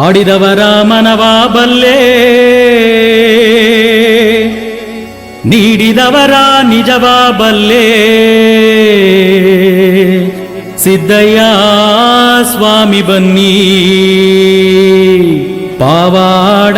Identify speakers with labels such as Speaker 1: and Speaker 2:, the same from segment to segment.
Speaker 1: ಆಡಿದವರ ಮನವಾ ಬಲ್ಲೆ ನೀಡಿದವರ ನಿಜವಾ ಬಲ್ಲೆ ಸಿದ್ದಯ್ಯ ಸ್ವಾಮಿ ಬನ್ನಿ. ಪಾವಾಡ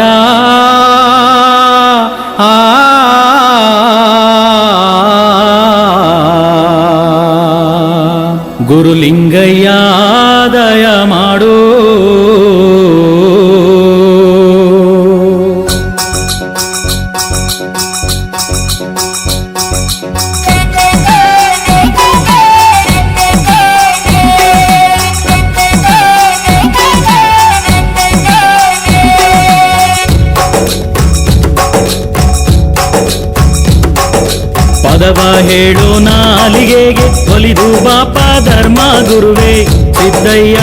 Speaker 1: ಹೇಳು ನಾಲಿಗೆಗೆ ಒಲಿದು ಬಾಪ ಧರ್ಮ ಗುರುವೇ ಸಿದ್ದಯ್ಯ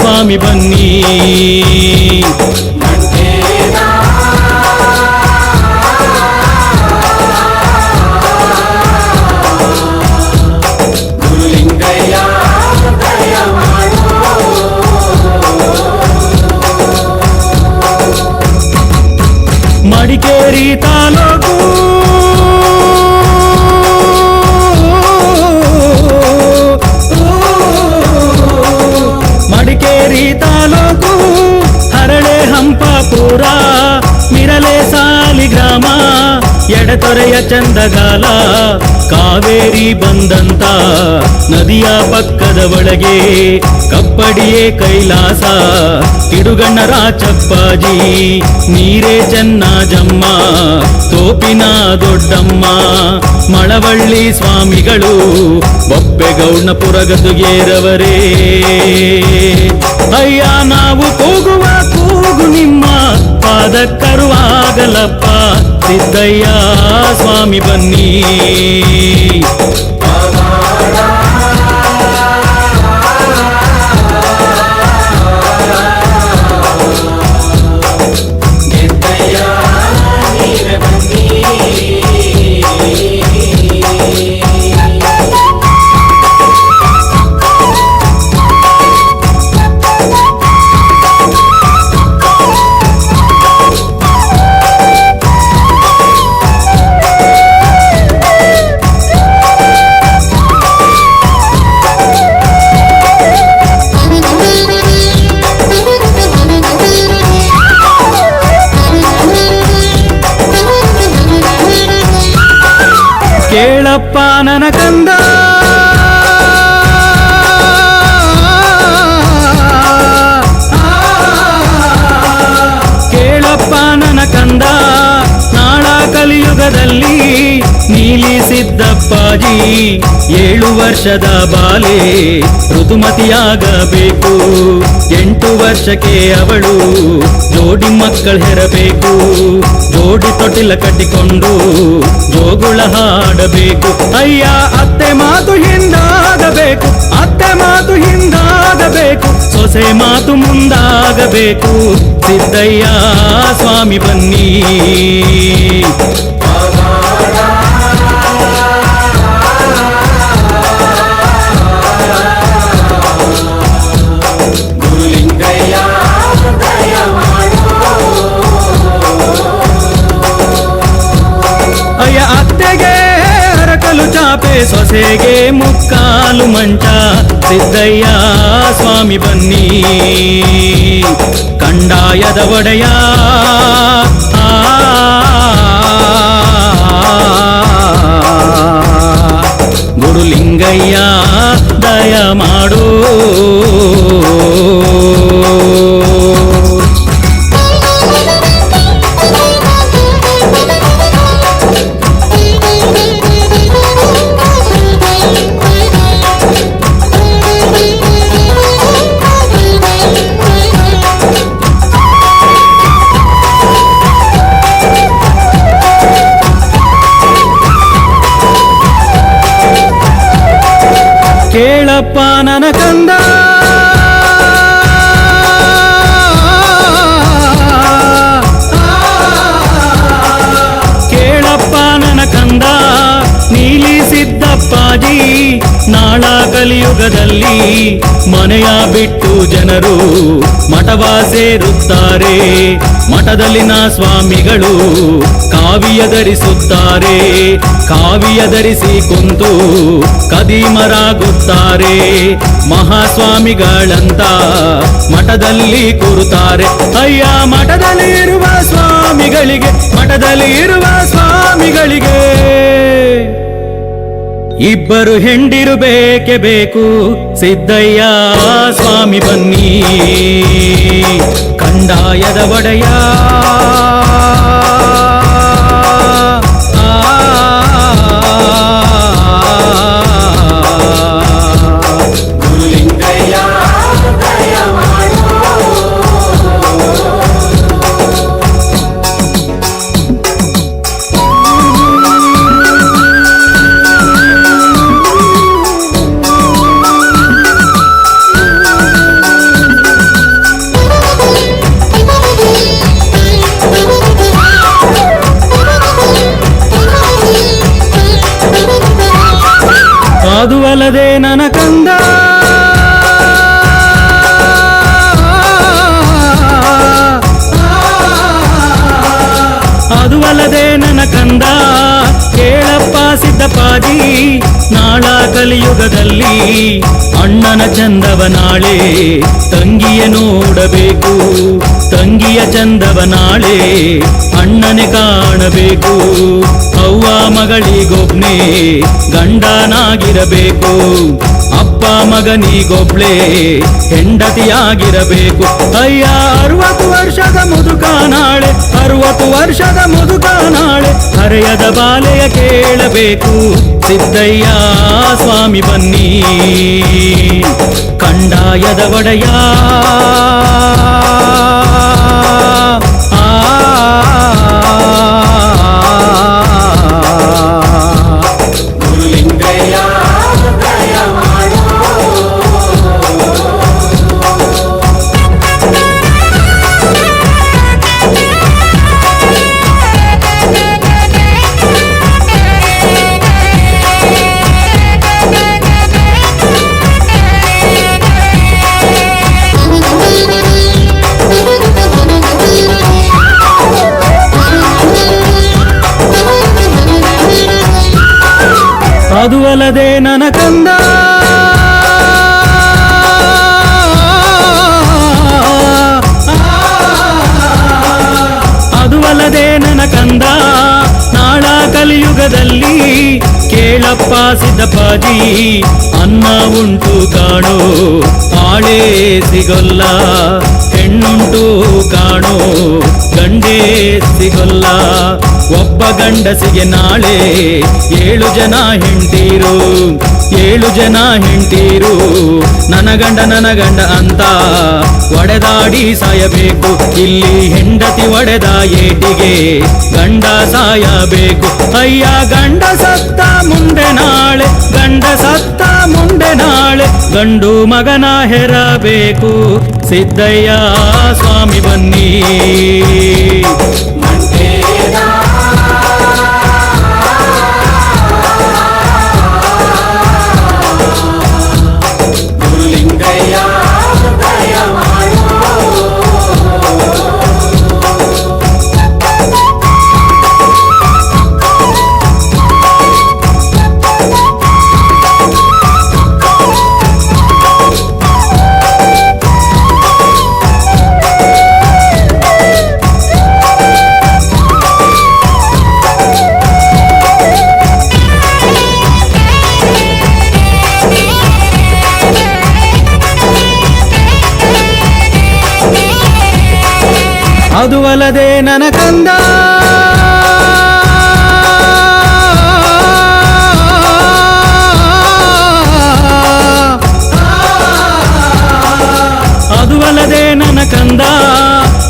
Speaker 1: ಸ್ವಾಮಿ ಬನ್ನಿ. ಪಕ್ಕದ ಒಳಗೆ, ಕಪ್ಪಡಿಯೇ ಕೈಲಾಸ ಕಿಡುಗಣ್ಣರ ರಾಚಪ್ಪಾಜಿ ನೀರೇ ಜಮ್ಮ, ತೋಪಿನ ದೊಡ್ಡಮ್ಮ, ಮಳವಳ್ಳಿ ಸ್ವಾಮಿಗಳು ಬೊಪ್ಪೆಗೌಡಪುರ ಪುರಗದುಗೇರವರೇ. ಅಯ್ಯ, ನಾವು ಕೂಗುವ ಕೂಗು ನಿಮ್ಮ ಪಾದಕ್ಕರುವಾಗಲಪ್ಪ, ಸಿದ್ದಯ್ಯ ಸ್ವಾಮಿ ಬನ್ನಿ. ಕೇಳಪ್ಪ ನನ ಕಂದ. ಕೇಳಪ್ಪ ನನ ಕಂದ. ನಾಳ ಕಲಿಯುಗದಲ್ಲಿ ನೀಲಿ ಸಿದ್ದಪ್ಪಾಜಿ ಏಳು ವರ್ಷದ ಬಾಲೆ ಋತುಮತಿಯಾಗಬೇಕು. ಎಂಟು ವರ್ಷಕ್ಕೆ ಅವಳು ಜೋಡಿ ಮಕ್ಕಳು ಹೆರಬೇಕು. ಜೋಡಿ ತೊಟ್ಟಿಲ ಕಟ್ಟಿಕೊಂಡು ಜೋಗುಳ ಹಾಡಬೇಕು. ಅಯ್ಯ, ಅತ್ತೆ ಮಾತು ಹಿಂದಾಗಬೇಕು. ಅತ್ತೆ ಮಾತು ಹಿಂದಾಗಬೇಕು. ಸೊಸೆ ಮಾತು ಮುಂದಾಗಬೇಕು. ಸಿದ್ದಯ್ಯ, ಸ್ವಾಮಿ ಬನ್ನಿ. ಸೊಸೆಗೆ ಮುಕ್ಕಾಲು ಮಂಟ ಸಿದ್ದಯ್ಯ ಸ್ವಾಮಿ ಬನ್ನಿ. ಕಂಡಾಯದ ಒಡೆಯ. ಗುರುಲಿಂಗಯ್ಯ ದಯ ಮಾಡೋ. ಮಠವ ಸೇರುತ್ತಾರೆ ಮಠದಲ್ಲಿನ ಸ್ವಾಮಿಗಳು ಕಾವಿಯ ಧರಿಸುತ್ತಾರೆ. ಕಾವಿಯ ಧರಿಸಿ ಕುಂತು ಕದೀಮರಾಗುತ್ತಾರೆ. ಮಹಾಸ್ವಾಮಿಗಳಂತ ಮಠದಲ್ಲಿ ಕೂರುತ್ತಾರೆ. ಅಯ್ಯ, ಮಠದಲ್ಲಿ ಇರುವ ಸ್ವಾಮಿಗಳಿಗೆ, ಮಠದಲ್ಲಿ ಇರುವ ಸ್ವಾಮಿಗಳಿಗೆ. ಇಬ್ಬರು ಹೆಂಡಿರು ಬೇಕೆ ಬೇಕು? ಸಿದ್ದಯ್ಯ ಸ್ವಾಮಿ ಬನ್ನಿ. ಕಂದಾಯದ ಒಡೆಯ ಅದು ಅಲ್ಲದೆ ನನ ಕಂದ. ಅದು ಅಲ್ಲದೆ ನನ್ನ ಕಂದ. ಕೇಳಪ್ಪ ಸಿದ್ದಪ್ಪಾಜಿ ನಾಳ ಕಲಿಯುಗದಲ್ಲಿ ಅಣ್ಣನ ಚಂದವ ನಾಳೆ ತಂಗಿಯ ನೋಡಬೇಕು. ತಂಗಿಯ ಚಂದವ ನಾಳೆ ಅಣ್ಣನೆ ಕಾಣಬೇಕು. ಅವ್ವ ಮಗಳಿಗೊಬ್ನೇ, ಗಂಡನಾಗಿರಬೇಕು. ಅಪ್ಪ ಮಗನಿಗೊಬ್ಳೆ, ಹೆಂಡತಿಯಾಗಿರಬೇಕು. ಅಯ್ಯ, ಅರವತ್ತು ವರ್ಷದ ಮುದುಕ ನಾಳೆ, ಅರವತ್ತು ವರ್ಷದ ಮುದುಕ ನಾಳೆ, ಹರೆಯದ ಬಾಲೆಯ ಕೇಳಬೇಕು. ಸಿದ್ದಯ್ಯ, ಸ್ವಾಮಿ ಬನ್ನಿ. ಕಂಡಾಯದ ಒಡೆಯ. ಅದು ನನ ಕಂದ ಅದು ಅಲ್ಲದೆ ನನ ಕಂದ ನಾಳ ಕಲಿಯುಗದಲ್ಲಿ ಕೇಳಪ್ಪ ಸಿದ್ದಪ್ಪಾಜಿ, ಅನ್ನ ಉಂಟು ಕಾಣೋ ಆಳೇ ಸಿಗೊಲ್ಲ. ಹೆಣ್ಣುಂಟು ಕಾಣೋ, ಗಂಡೇ ಸಿಗಲ್ಲ. ಒಬ್ಬ ಗಂಡಸಿಗೆ ನಾಳೆ ಏಳು ಜನ ಹೆಂಡೀರು ಏಳು ಜನ ಹೆಂಡೀರು ನನ್ನ ಗಂಡ ನನ್ನ ಗಂಡ ಅಂತ ಒಡೆದಾಡಿ ಸಾಯಬೇಕು. ಇಲ್ಲಿ ಹೆಂಡತಿ ಒಡೆದ ಏಟಿಗೆ ಗಂಡ ಸಾಯಬೇಕು. ಅಯ್ಯ, ಗಂಡ ಸತ್ತ ಮುಂದೆ ನಾಳೆ, ಗಂಡ ಸತ್ತ ಗಂಡು ಮಗನ ಹೆರಬೇಕು. ಸಿದ್ದಯ್ಯ ಸ್ವಾಮಿ ಬನ್ನಿ. ಅದು ಅಲ್ಲದೆ ನನ್ನ ಕಂದ ಅದು ಅಲ್ಲದೆ ನನ್ನ ಕಂದ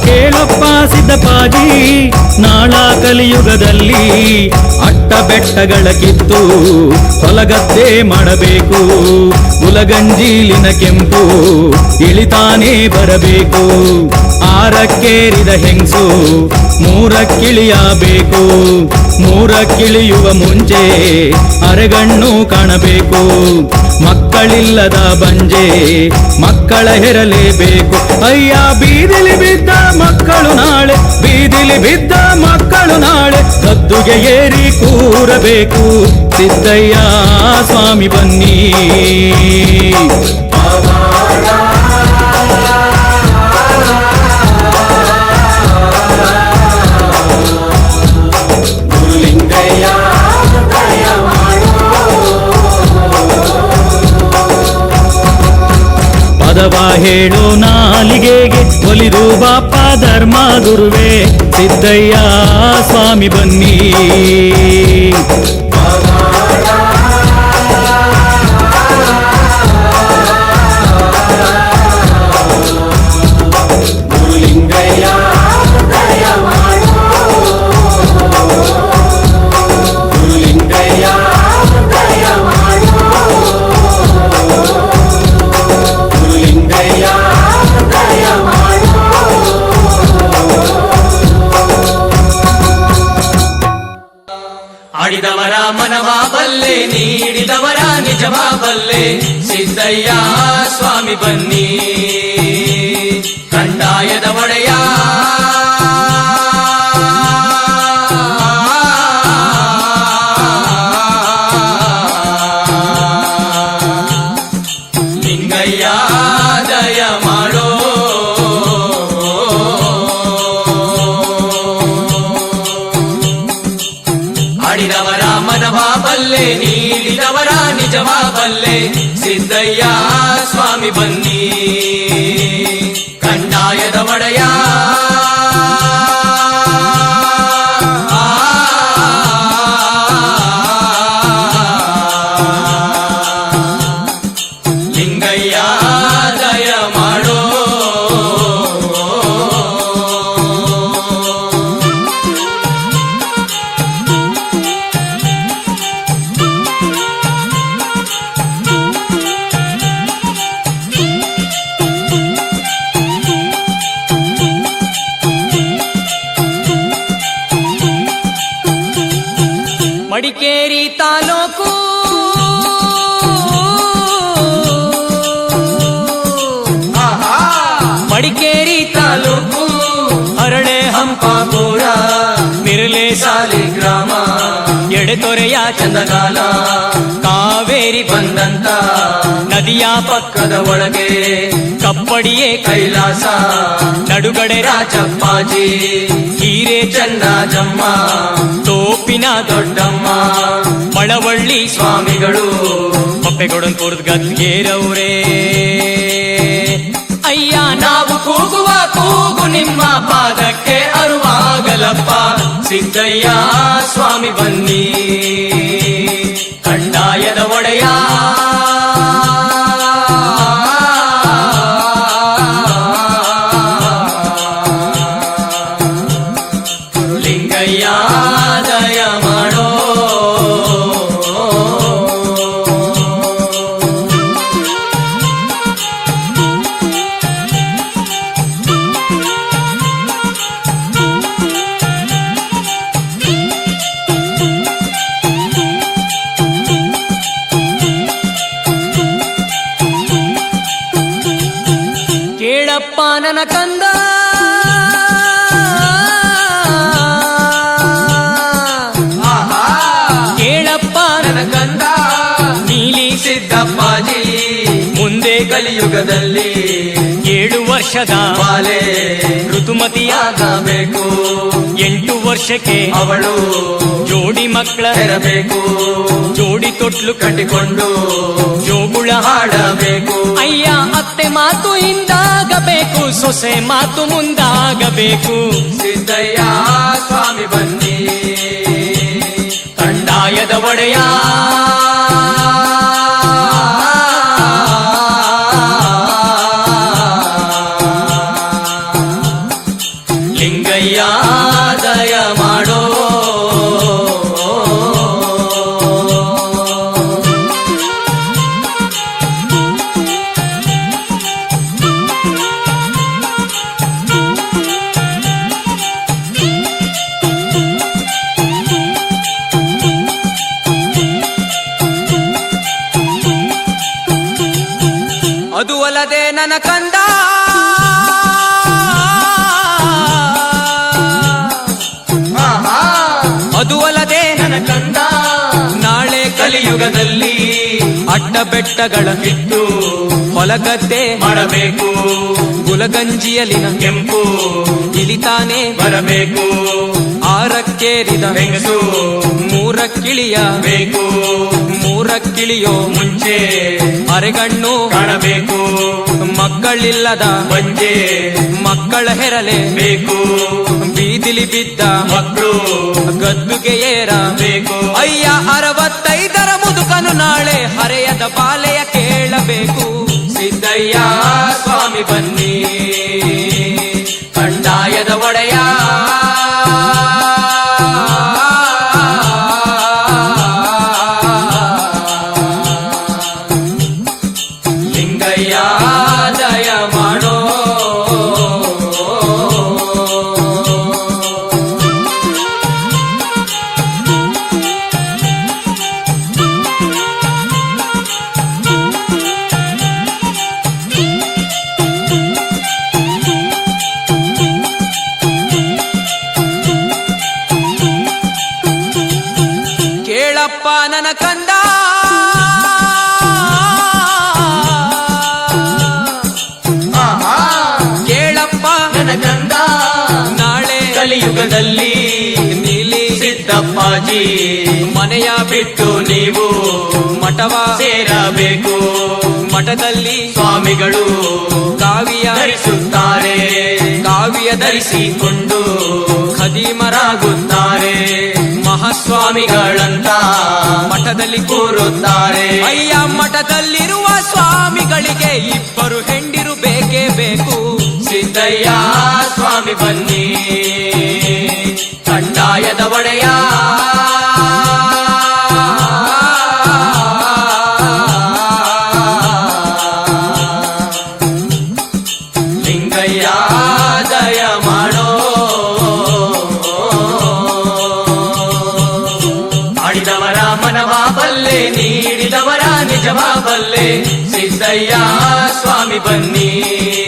Speaker 1: ಕೇಳಪ್ಪ ಸಿದ್ದಪ್ಪಾಜಿ ನಾಳ ಕಲಿಯುಗದಲ್ಲಿ ಅಟ್ಟ ಬೆಟ್ಟಗಳ ಕಿತ್ತು ಹೊಲಗದ್ದೆ ಮಾಡಬೇಕು. ಹುಲಗಂಜೀಲಿನ ಕೆಂಪು ಇಳಿತಾನೇ ಬರಬೇಕು. ಆರಕ್ಕೇರಿದ ಹೆಂಗಸು ಮೂರಕ್ಕಿಳಿಯಬೇಕು. ಮೂರಕ್ಕಿಳಿಯುವ ಮುಂಚೆ ಅರೆಗಣ್ಣು ಕಾಣಬೇಕು. ಮಕ್ಕಳಿಲ್ಲದ ಬಂಜೆ ಮಕ್ಕಳ ಹೆರಲೇಬೇಕು. ಅಯ್ಯ ಬೀದಿಲಿ ಬಿದ್ದ ಮಕ್ಕಳು ನಾಳೆ ಬೀದಿಲಿ ಬಿದ್ದ ಮಕ್ಕಳು ನಾಳೆ ಗದ್ದುಗೆ ಏರಿ ಕೂರಬೇಕು. ಸಿದ್ದಯ್ಯ, ಸ್ವಾಮಿ ಬನ್ನಿ.
Speaker 2: ಗುರುಲಿಂಗಯ್ಯ ದಯ ಮಾಡೋ
Speaker 1: ಪದವ ಹೇಳು ನಾಲಿಗೆಗೆ ಒಲಿದು ಬಾಪ ಧರ್ಮ ಗುರುವೇ ಸಿದ್ದಯ್ಯ ಸ್ವಾಮಿ ಬನ್ನಿ.
Speaker 3: ಸಿದ್ದಯ್ಯ ಸ್ವಾಮಿ ಬನ್ನಿ ಕಂದಾಯದ ಒಡೆಯ ಲಿಂಗಯ್ಯ ದಯ ಮಾಡೋ ಆಡಿದವರ ಮನವ ಬಲ್ಲೆ ನೀಡಿದವರ ನಿಜವ ಬಲ್ಲೆ ಸಿದ್ದಯ್ಯ ಸ್ವಾಮಿ ಬನ್ನಿ. ಕಂದಾಯದ ಒಡೆಯ ಮಡಿಕೇರಿ ತಾಲೂಕು ಮಡಿಕೇರಿ ತಾಲೂಕು ಹರಳೆ ಹಂಪಾಪುರ ಮಿರ್ಲೆ ಸಾಲಿ ಗ್ರಾಮ ಎಡೆತೊರೆಯ ಚಂದಗಾಲ ಕಾವೇರಿ ಬಂದಂತ ನದಿಯ ಪಕ್ಕದ ಒಳಗೆ, ಕಪ್ಪಡಿಯೇ ಕೈಲಾಸ, ನಡುಗಡೆ ರಾಜಪ್ಪಾಜಿ, ಹೀರೆ ಚನ್ನಜಮ್ಮ ತೋಪಿನ ದೊಡ್ಡಮ್ಮ, ಮಳವಳ್ಳಿ ಸ್ವಾಮಿಗಳು ಪಪ್ಪೆಗೊಡಂತೂರ್ದ ಗದ್ಗೇರವ್ರೇ. ಅಯ್ಯ, ನಾವು ಕೂಗುವ ಕೂಗು ನಿಮ್ಮ ಪಾದಕ್ಕೆ ಅರುವಾಗಲಪ್ಪ. ಸಿದ್ದಯ್ಯ ಸ್ವಾಮಿ ಬನ್ನಿ ಮುಂದೆ ಕಲಿಯುಗದಲ್ಲಿ ಏಳು ವರ್ಷದ ಬಾಲೆ ಋತುಮತಿಯಾಗಬೇಕು ಎಂಟು ವರ್ಷಕ್ಕೆ ಅವಳು ಜೋಡಿ ಮಕ್ಕಳ ಇರಬೇಕು ಜೋಡಿ ತೊಟ್ಲು ಕಟ್ಟಿಕೊಂಡು ಜೋಗುಳ ಹಾಡಬೇಕು. ಅಯ್ಯ ಅತ್ತೆ ಮಾತು ಹಿಂದಾಗಬೇಕು. ಸೊಸೆ ಮಾತು ಮುಂದಾಗಬೇಕು. ಸಿದ್ದಯ್ಯ ಸ್ವಾಮಿ ಬನ್ನಿ. ತಂಡಾಯದ ಒಡೆಯ ಲಿಂಗಯ್ಯ ದಯ ಮಾಡೋ ಕಲಿಯುಗದಲ್ಲಿ
Speaker 1: ಅಡ್ಡ ಬೆಟ್ಟಗಳ
Speaker 3: ಬಿದ್ದು
Speaker 1: ಹೊಲಗದ್ದೆ
Speaker 3: ಮಾಡಬೇಕು.
Speaker 1: ಗುಲಗಂಜಿಯಲಿನ
Speaker 3: ಕೆಂಪು
Speaker 1: ಇಲಿತಾನೆ
Speaker 3: ಬರಬೇಕು.
Speaker 1: ಆರಕ್ಕೇರಿದ
Speaker 3: ಹೆಂಗಸು
Speaker 1: ಮೂರಕ್ಕಿಳಿಯ
Speaker 3: ಬೇಕು.
Speaker 1: ಮೂರಕ್ಕಿಳಿಯೋ
Speaker 3: ಮುಂಚೆ
Speaker 1: ಅರೆಗಣ್ಣು
Speaker 3: ಕಾಣಬೇಕು.
Speaker 1: ಮಕ್ಕಳಿಲ್ಲದ
Speaker 3: ಬಂಜೆ
Speaker 1: ಮಕ್ಕಳ ಹೆರಲೆ
Speaker 3: ಬೇಕು
Speaker 1: ಬೀದಿಲಿ ಬಿದ್ದ
Speaker 3: ಮಕ್ಕಳು
Speaker 1: ಗದ್ದುಗೆ ಏರ
Speaker 3: ಬೇಕು.
Speaker 1: ಅಯ್ಯ ಅರವತ್ತೈದರ ಮುದುಕನು ನಾಳೆ ಹರೆಯದ ಬಾಲೆಯ ಕೇಳಬೇಕು.
Speaker 3: ಸಿದ್ದಯ್ಯ ಸ್ವಾಮಿ ಬನ್ನಿ. ಕಂದಾಯದ ಒಡೆಯ ಕಲಿಯುಗದಲ್ಲಿ
Speaker 1: ನೀಲಿ
Speaker 3: ಸಿದ್ದಪ್ಪಾಜಿ
Speaker 1: ಮನೆಯ ಬಿಟ್ಟು
Speaker 3: ನೀವು
Speaker 1: ಮಠವ
Speaker 3: ಸೇರಬೇಕು.
Speaker 1: ಮಠದಲ್ಲಿ
Speaker 3: ಸ್ವಾಮಿಗಳು
Speaker 1: ಕಾವಿಯ
Speaker 3: ಧರಿಸುತ್ತಾರೆ.
Speaker 1: ಕಾವಿಯ ಧರಿಸಿ
Speaker 3: ಧರಿಸಿಕೊಂಡು
Speaker 1: ಖದೀಮರಾಗುತ್ತಾರೆ.
Speaker 3: ಮಹಾಸ್ವಾಮಿಗಳಂತ
Speaker 1: ಮಠದಲ್ಲಿ
Speaker 3: ಕೂರುತ್ತಾರೆ.
Speaker 1: ಅಯ್ಯ, ಮಠದಲ್ಲಿರುವ ಸ್ವಾಮಿಗಳಿಗೆ ಇಬ್ಬರು ಹೆಂಡಿರು ಬೇಕೇ ಬೇಕು.
Speaker 3: ಸಿದ್ದಯ್ಯ, ಸ್ವಾಮಿ ಬನ್ನಿ. ಕಂದಾಯದ ಒಡೆಯ. ಲಿಂಗಯ್ಯ ದಯ ಮಾಡೋ. ಆಡಿದವರ ಮನವ ಬಲ್ಲೆ ನೀಡಿದವರ ನಿಜವ ಬಲ್ಲೆ ಸಿದ್ದಯ್ಯ ಸ್ವಾಮಿ ಬನ್ನಿ.